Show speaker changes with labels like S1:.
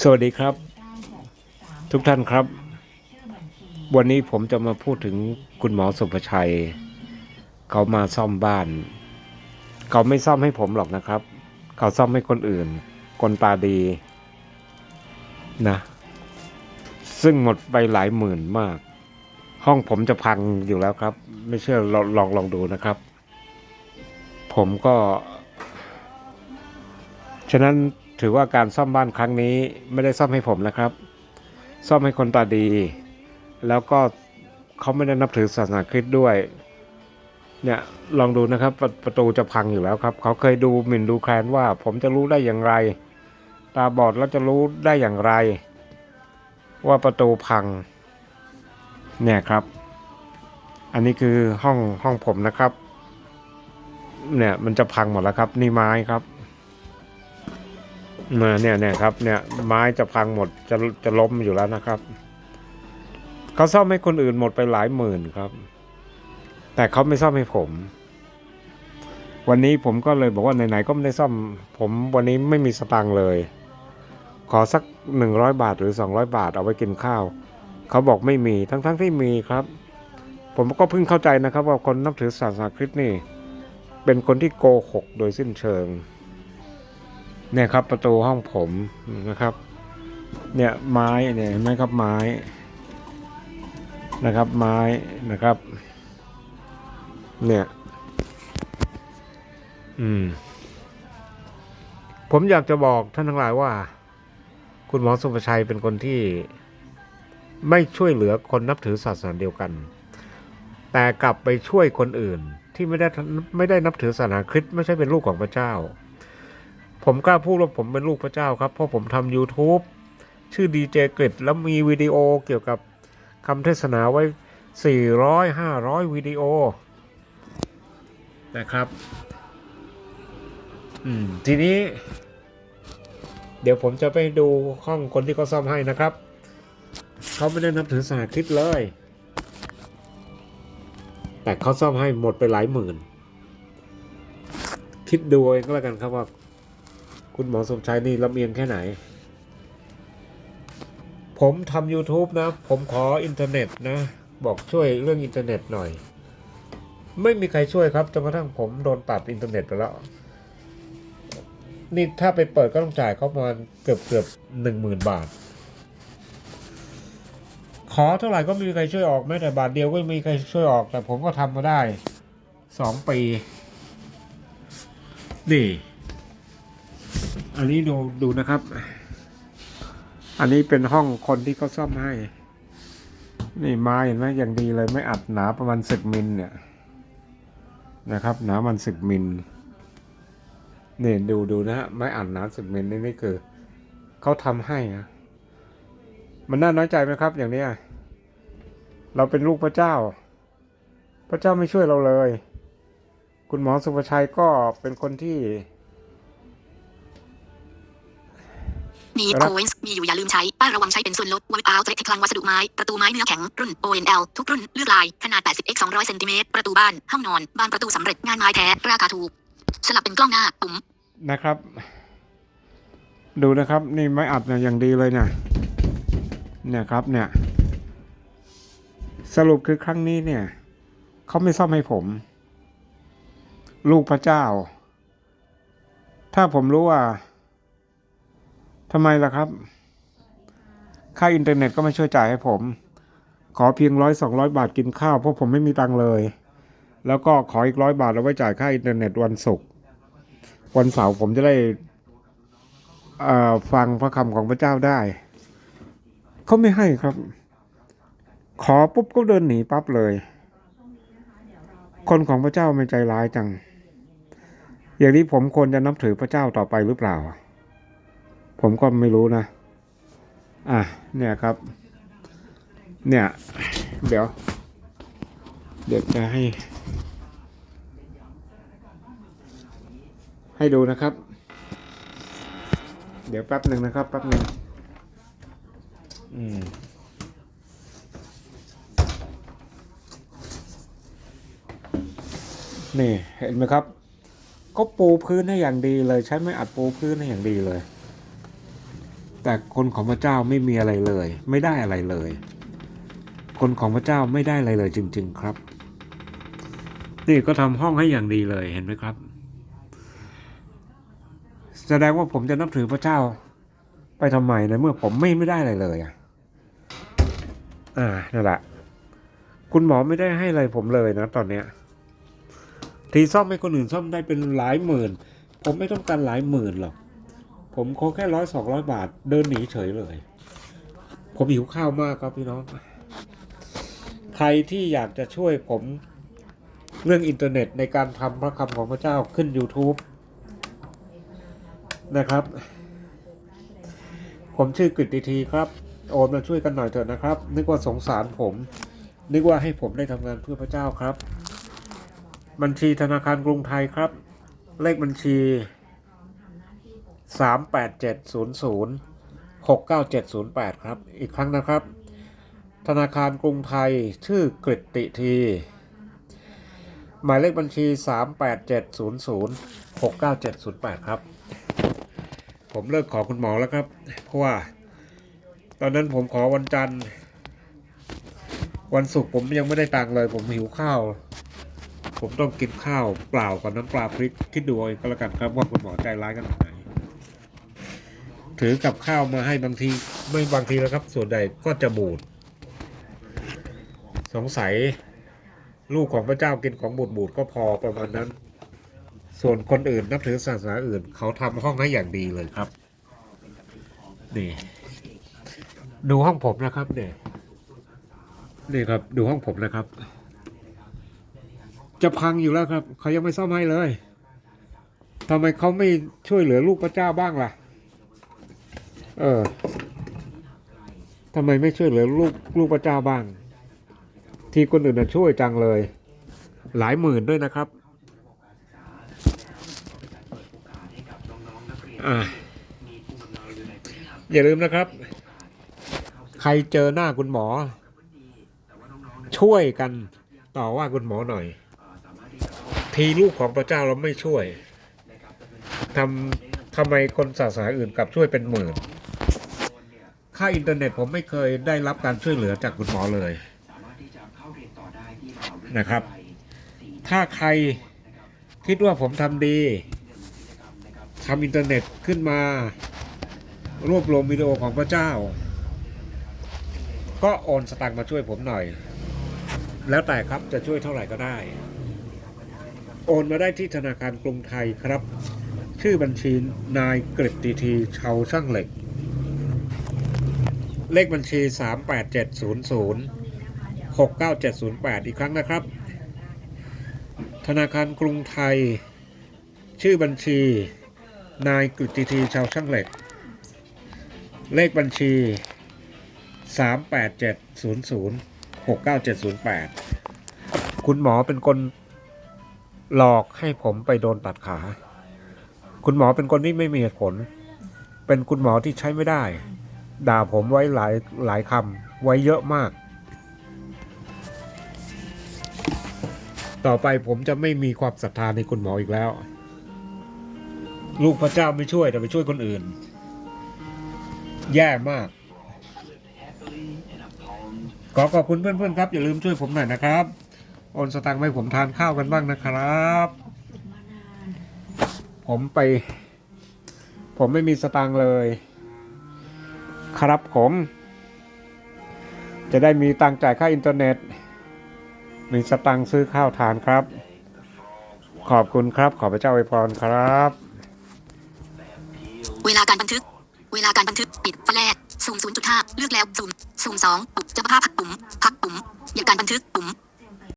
S1: สวัสดีครับ ทุกท่านครับ วันนี้ผมจะมาพูดถึงคุณหมอสุภชัย เขามาซ่อมบ้าน เขาไม่ซ่อมให้ผมหรอกนะครับ เขาซ่อมให้คนอื่น คนตาดีนะ ซึ่งหมดไปหลายหมื่นมาก ห้องผมจะพังอยู่แล้วครับ ไม่เชื่อลองลองลองดูนะครับ ผมก็ ฉะนั้น ถือว่าการซ่อมบ้านครั้งนี้ไม่ได้ซ่อมให้ผมนะครับ ซ่อมให้คนตาดี แล้วก็เขาไม่ได้นับถือศาสนาคริสต์ด้วย เนี่ยลองดูนะครับประประตูจะพังอยู่แล้วครับ เขาเคยดูหมิ่นดูแคลนว่า ผมจะรู้ได้อย่างไร ตาบอดแล้วจะรู้ได้อย่างไร ว่าประตูพัง เนี่ยครับ อันนี้คือห้องห้องผมนะครับ เนี่ยมันจะพังหมดแล้วครับ นี่ไม้ครับ มาเนี่ยเนี่ยครับเนี่ยไม้จะพังหมดจะจะล้มอยู่แล้วนะครับเขาซ่อมให้คนอื่นหมดไปหลายหมื่นครับ แต่เขาไม่ซ่อมให้ผม วันนี้ผมก็เลยบอกว่าไหนๆก็ไม่ได้ซ่อม ผมวันนี้ไม่มีสตังค์เลย ขอสักหนึ่งร้อยบาทหรือสองร้อยบาทเอาไว้กินข้าว เขาบอกไม่มีทั้งๆทที่มีครับ ผมก็เพิ่งเข้าใจนะครับ ว่าคนนับถือศาสนาคริสต์นี่ เป็นคนที่โกหกโดยสิ้นเชิง เนี่ยครับประตูห้องผมนะครับ เนี่ยไม้เนี่ยเห็นไหมครับไม้ นะครับไม้นะครับ เนี่ย อืม ผมอยากจะบอกท่านทั้งหลายว่า คุณหมอสุภชัยเป็นคนที่ไม่ช่วยเหลือคนนับถือศาสนาเดียวกัน แต่กลับไปช่วยคนอื่นที่ไม่ได้ไม่ได้นับถือศาสนาคริสต์ไม่ใช่เป็นลูกของพระเจ้า ผมกล้าพูดว่าผมเป็นลูกพระเจ้าครับ เพราะผมทำ YouTube ชื่อดีเจกริดแล้วมีวิดีโอเกี่ยวกับคำเทศนาไว้ 400 500 วิดีโอ นะครับอืมทีนี้ เดี๋ยวผมจะไปดูห้องคนที่เขาซ่อมให้นะครับ เขาไม่ได้นับถือศาสนาคริสต์เลย แต่เขาซ่อมให้หมดไปหลายหมื่น คิดดูเองก็แล้วกันครับว่า คุณหมอสมชายนี่ลำเอียงแค่ไหน ผมทำ YouTube นะ ผมขออินเทอร์เน็ตนะ บอกช่วยเรื่องอินเทอร์เน็ตหน่อย ไม่มีใครช่วยครับจนกระทั่งผมโดนตัดอินเทอร์เน็ตไปแล้ว นี่ถ้าไปเปิดก็ต้องจ่ายเขาประมาณเกือบเกือบหนึ่งหมื่นบาท ขอเท่าไหร่ก็ไม่มีใครช่วยออกแม้แต่บาทเดียวก็ไม่มีใครช่วยออก แต่ผมก็ทำมาได้สองปี นี่ อันนี้ดูดูนะครับ อันนี้เป็นห้องคนที่เขาซ่อมให้ นี่ไม้เห็นไหมอย่างดีเลยไม่อัดหนาประมาณสิบมิลเนี่ยนะครับ หนามันสิบมิลเนี่ยดูดูนะฮะไม่อัดหนาสิบมิลนี่นี่คือเขาทำให้นะมันน่าน้อยใจไหมครับ อย่างเนี้ยเราเป็นลูกพระเจ้า พระเจ้าไม่ช่วยเราเลย คุณหมอสุภชัยก็เป็นคนที่
S2: มี
S1: ครั
S2: โค
S1: บ
S2: เวนส์มีอยู่อย่าลืมใช้ ป้ายระวังใช้เป็นส่วนลดวอลเอาเทคคลังวัสดุไม้ ประตูไม้เนื้อแข็ง รุ่น ONL ทุกรุ่น เลือกลาย ขนาด 80x 200เซนติเมตรประตูบ้าน ห้องนอน บานประตูสำเร็จ งานไม้แท้ ราคาถูก สลับเป็นกล้องหน้า ปุ่ม
S1: นะครับ ดูนะครับ นี่ไม้อัดเนี่ยอย่างดีเลยเนี่ย เนี่ยครับเนี่ย สรุปคือครั้งนี้เนี่ย เขาไม่ซ่อมให้ผม ลูกพระเจ้า ถ้าผมรู้ว่า ทำไมล่ะครับ ค่าอินเทอร์เน็ตก็ไม่ช่วยจ่ายให้ผม ขอเพียงร้อยสองร้อยบาทกินข้าวเพราะผมไม่มีตังเลย แล้วก็ขออีกร้อยบาทเอาไว้จ่ายค่าอินเทอร์เน็ตวันศุกร์วันเสาร์ผมจะได้อ่อฟังพระคำของพระเจ้าได้ เขาไม่ให้ครับ ขอปุ๊บก็เดินหนีปั๊บเลย คนของพระเจ้าไม่ใจร้ายจัง อย่างนี้ผมควรจะนับถือพระเจ้าต่อไปหรือเปล่า ผมก็ไม่รู้นะ อะ เนี่ยครับ เนี่ย เดี๋ยว เดี๋ยวจะให้ ให้ดูนะครับ เดี๋ยวแป๊บหนึ่งนะครับ แป๊บหนึ่งอืมนี่เห็นไหมครับ ก็ปูพื้นให้อย่างดีเลย ใช้ไม้อัดปูพื้นให้อย่างดีเลย แต่คนของพระเจ้าไม่มีอะไรเลย ไม่ได้อะไรเลย คนของพระเจ้าไม่ได้อะไรเลยจริง ๆ ครับ นี่ก็ทำห้องให้อย่างดีเลยเห็นไหมครับ แสดงว่าผมจะนับถือพระเจ้า ไปทำไมในเมื่อผมไม่ไม่ได้อะไรเลยอะอ่านั่นแหละคุณหมอไม่ได้ให้อะไรผมเลยนะตอนเนี้ยทีซ่อมให้คนอื่นซ่อมได้เป็นหลายหมื่น ผมไม่ต้องการหลายหมื่นหรอก ผมขอแค่ร้อยสองร้อยบาท เดินหนีเฉยเลย ผมหิวข้าวมากครับพี่น้อง ใครที่อยากจะช่วยผมเรื่องอินเทอร์เน็ตในการทำพระคำของพระเจ้าขึ้น YouTube นะครับ ผมชื่อกฤติทีครับ โอนมาช่วยกันหน่อยเถอะนะครับ นึกว่าสงสารผม นึกว่าให้ผมได้ทำงานเพื่อพระเจ้าครับ บัญชีธนาคารกรุงไทยครับ เลขบัญชี สามแปดเจ็ดศูนย์ศูนย์หกเก้าเจ็ดศูนย์แปดครับ อีกครั้งนะครับ ธนาคารกรุงไทยชื่อกฤติที หมายเลขบัญชีสามแปดเจ็ดศูนย์ศูนย์หกเก้าเจ็ดศูนย์แปดครับ ผมเลิกขอคุณหมอแล้วครับ เพราะว่า ตอนนั้นผมขอวันจันทร์ วันศุกร์ผมยังไม่ได้ตังค์เลย ผมหิวข้าวผมต้องกินข้าวเปล่ากับน้ำปลาพริกคิดดูเอาเองก็แล้วกันครับว่าคุณหมอใจร้ายขนาดไหน ถือกับข้าวมาให้บางทีไม่บางทีแล้วครับ ส่วนใหญ่ก็จะบูด สงสัย ลูกของพระเจ้ากินของบูดบูดก็พอประมาณนั้น ส่วนคนอื่นนับถือศาสนาอื่น เขาทำห้องให้อย่างดีเลยครับนี่ดูห้องผมนะครับเนี่ยนี่ครับ ดูห้องผมนะครับ จะพังอยู่แล้วครับ เขายังไม่ซ่อมให้เลยทำไมเขาไม่ช่วยเหลือลูกพระเจ้าบ้างล่ะ เออทำไมไม่ช่วยเหลือลูกลูกพระเจ้าบ้าง ที่คนอื่นน่ะช่วยจังเลย หลายหมื่นด้วยนะครับอย่าลืมนะครับ ใครเจอหน้าคุณหมอ ช่วยกันต่อว่าคุณหมอหน่อย ทีลูกของพระเจ้าเราไม่ช่วยทำทำไมคนศาสนาอื่นกลับช่วยเป็นหมื่น ค่าอินเทอร์เน็ตผมไม่เคยได้รับการช่วยเหลือจากคุณหมอเลยนะครับ ถ้าใครคิดว่าผมทำดีทำอินเทอร์เน็ตขึ้นมา รวบรวมวิดีโอของพระเจ้า ก็โอนสตางค์มาช่วยผมหน่อย แล้วแต่ครับจะช่วยเท่าไหร่ก็ได้ โอนมาได้ที่ธนาคารกรุงไทยครับ ชื่อบัญชีนายกฤติทีชาวช่างเหล็ก เลขบัญชี 38700 69708 อีกครั้งนะครับ ธนาคารกรุงไทย ชื่อบัญชี นายกฤติทีชาวช่างเหล็ก เลขบัญชี 38700 69708 คุณหมอเป็นคนหลอกให้ผมไปโดนตัดขา คุณหมอเป็นคนที่ไม่มีเหตุผล เป็นคุณหมอที่ใช้ไม่ได้ ด่าผมไว้หลายหลายคำไว้เยอะมาก ต่อไปผมจะไม่มีความศรัทธาในคุณหมออีกแล้ว ลูกพระเจ้าไม่ช่วยแต่ไปช่วยคนอื่น แย่มากขอขอบคุณเพื่อนๆครับ อย่าลืมช่วยผมหน่อยนะครับโอนสตางค์ให้ผมทานข้าวกันบ้างนะครับ ผมไป ผมไม่มีสตางค์เลย ครับผม จะได้มีตังค์จ่ายค่าอินเทอร์เน็ต มีสตังค์ซื้อข้าวทานครับ ขอบคุณครับ ขอพระเจ้าอวยพรครับ
S2: เวลาการบันทึก เวลาการบันทึกปิดแฟลชซูมศูนย์จุดห้าเลือกแล้วซูมซูม2ปุ่มจะภาพพักปุ่ม พักปุ่มอย่าการบันทึกปุ่ม